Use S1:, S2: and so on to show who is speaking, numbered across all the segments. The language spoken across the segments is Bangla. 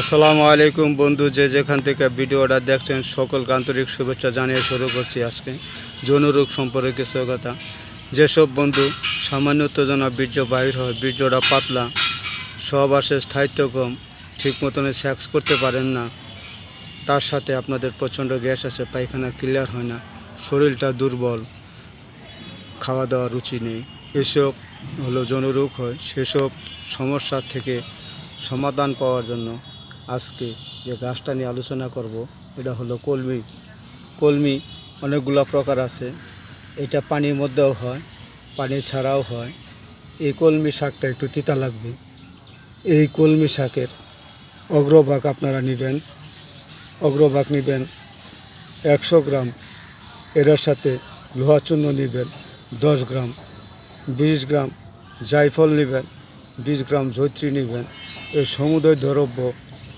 S1: আসসালামু আলাইকুম বন্ধু, যে যেখান থেকে ভিডিওটা দেখছেন, সকলকে আন্তরিক শুভেচ্ছা জানিয়ে শুরু করছি আজকে যৌনরোগ সম্পর্কে কিছু কথা। যেসব বন্ধু সামান্য উত্তেজনা বীর্য বাহির হয়, বীর্যটা পাতলা, সহবাসে স্থায়িত্ব কম ঠিক মতনে সেক্স করতে পারেন না, তার সাথে আপনাদের প্রচণ্ড গ্যাস আছে, পায়খানা ক্লিয়ার হয় না, শরীরটা দুর্বল খাওয়া দাওয়া রুচি নেই। এসব হলো যৌনরোগ হয়, সেসব সমস্যার থেকে সমাধান পাওয়ার জন্য আজকে যে গাছটা নিয়ে আলোচনা করব, এটা হলো কলমি। কলমি অনেকগুলো প্রকার আছে। এটা পানির মধ্যেও হয়, পানি ছাড়াও হয়। এই কলমি শাকটা একটু তিতা লাগবে। এই কলমি শাকের অগ্রভাগ আপনারা নেবেন। অগ্রভাগ নেবেন একশো গ্রাম। এটার সাথে লোহা চূর্ণ নেবেন দশ গ্রাম। বিশ গ্রাম জায়ফল নেবেন, বিশ গ্রাম জৈত্রী নেবেন। এই সমুদয় দ্রব্য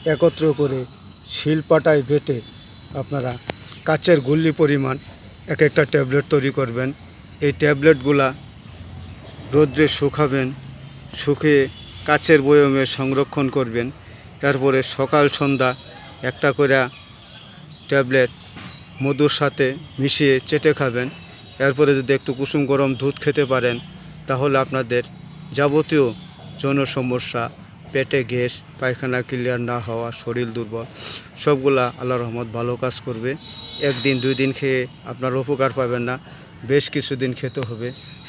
S1: একত্র করে শিলপাটায় বেটে আপনারা কাচের গুল্লি পরিমাণ এক একটা ট্যাবলেট তৈরি করবেন। এই ট্যাবলেটগুলা রোদ্রে শুকাবেন, শুকিয়ে কাচের বয়মে সংরক্ষণ করবেন। তারপরে সকাল, সন্ধ্যা একটা করে ট্যাবলেট মধুর সাথে মিশিয়ে চেটে খাবেন। এরপরে যদি একটু কুসুম গরম দুধ খেতে পারেন, তাহলে আপনাদের যাবতীয় যৌন সমস্যা পেটে গ্যাস, পায়খানা ক্লিয়ার না হওয়া, শরীর দুর্বল, সবগুলা আল্লাহ রহমত ভালো কাজ করবে। একদিন, দুই দিন খেয়ে আপনার উপকার পাবেন না, বেশ কিছুদিন খেতে হবে।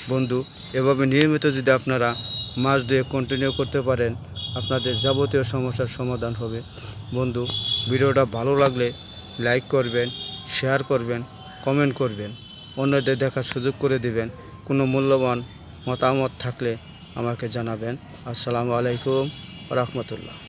S1: বন্ধু, এভাবে নিয়মিত যদি আপনারা মাস দিয়ে কন্টিনিউ করতে পারেন, আপনাদের যাবতীয় সমস্যার সমাধান হবে। বন্ধু, ভিডিওটা ভালো লাগলে লাইক করবেন শেয়ার করবেন কমেন্ট করবেন। অন্যদের দেখার সুযোগ করে দিবেন। কোনো মূল্যবান মতামত থাকলে আমাকে জানাবেন। আসসালামু আলাইকুম। রহমতুল্লাহ।